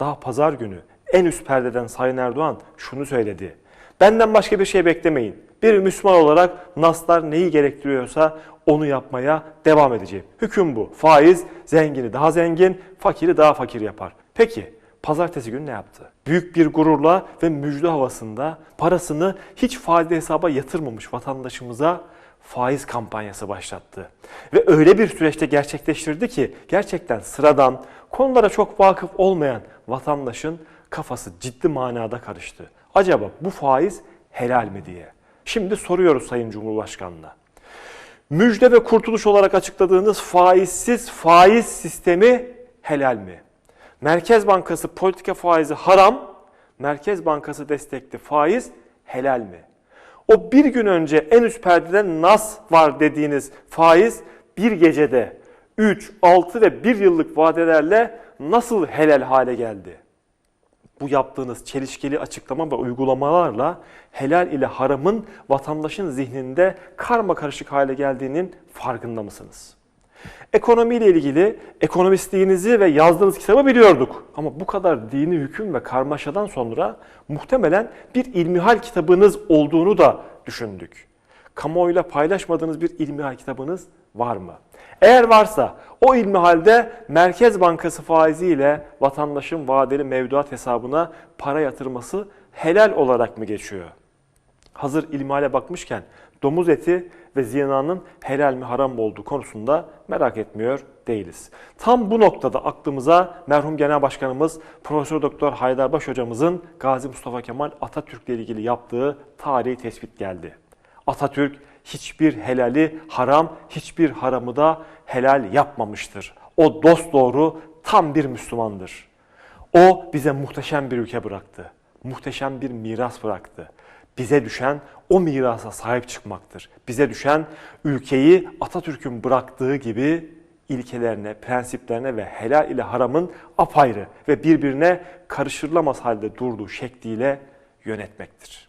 Daha pazar günü en üst perdeden Sayın Erdoğan şunu söyledi. Benden başka bir şey beklemeyin. Bir Müslüman olarak naslar neyi gerektiriyorsa onu yapmaya devam edeceğim. Hüküm bu. Faiz zengini daha zengin, fakiri daha fakir yapar. Peki pazartesi günü ne yaptı? Büyük bir gururla ve müjde havasında parasını hiç faiz hesaba yatırmamış vatandaşımıza faiz kampanyası başlattı. Ve öyle bir süreçte gerçekleştirdi ki gerçekten sıradan, konulara çok vakıf olmayan vatandaşın kafası ciddi manada karıştı. Acaba bu faiz helal mi diye. Şimdi soruyoruz Sayın Cumhurbaşkanı'na. Müjde ve kurtuluş olarak açıkladığınız faizsiz faiz sistemi helal mi? Merkez Bankası politika faizi haram, Merkez Bankası destekli faiz helal mi? O bir gün önce en üst perdeden nas var dediğiniz faiz bir gecede 3, 6 ve 1 yıllık vadelerle nasıl helal hale geldi? Bu yaptığınız çelişkili açıklama ve uygulamalarla helal ile haramın vatandaşın zihninde karma karışık hale geldiğinin farkında mısınız? Ekonomiyle ilgili ekonomistliğinizi ve yazdığınız kitabı biliyorduk. Ama bu kadar dini hüküm ve karmaşadan sonra muhtemelen bir ilmihal kitabınız olduğunu da düşündük. Kamuoyuyla paylaşmadığınız bir ilmihal kitabınız var mı? Eğer varsa o ilmihalde Merkez Bankası faiziyle vatandaşın vadeli mevduat hesabına para yatırması helal olarak mı geçiyor? Hazır ilmihale bakmışken domuz eti ve zinanın helal mi haram mı olduğu konusunda merak etmiyor değiliz. Tam bu noktada aklımıza merhum Genel Başkanımız Profesör Doktor Haydarbaş hocamızın Gazi Mustafa Kemal Atatürk ile ilgili yaptığı tarihi tespit geldi. Atatürk hiçbir helali haram, hiçbir haramı da helal yapmamıştır. O dosdoğru tam bir Müslümandır. O bize muhteşem bir ülke bıraktı. Muhteşem bir miras bıraktı. Bize düşen o mirasa sahip çıkmaktır. Bize düşen ülkeyi Atatürk'ün bıraktığı gibi ilkelerine, prensiplerine ve helal ile haramın apayrı ve birbirine karıştırılamaz halde durduğu şekliyle yönetmektir.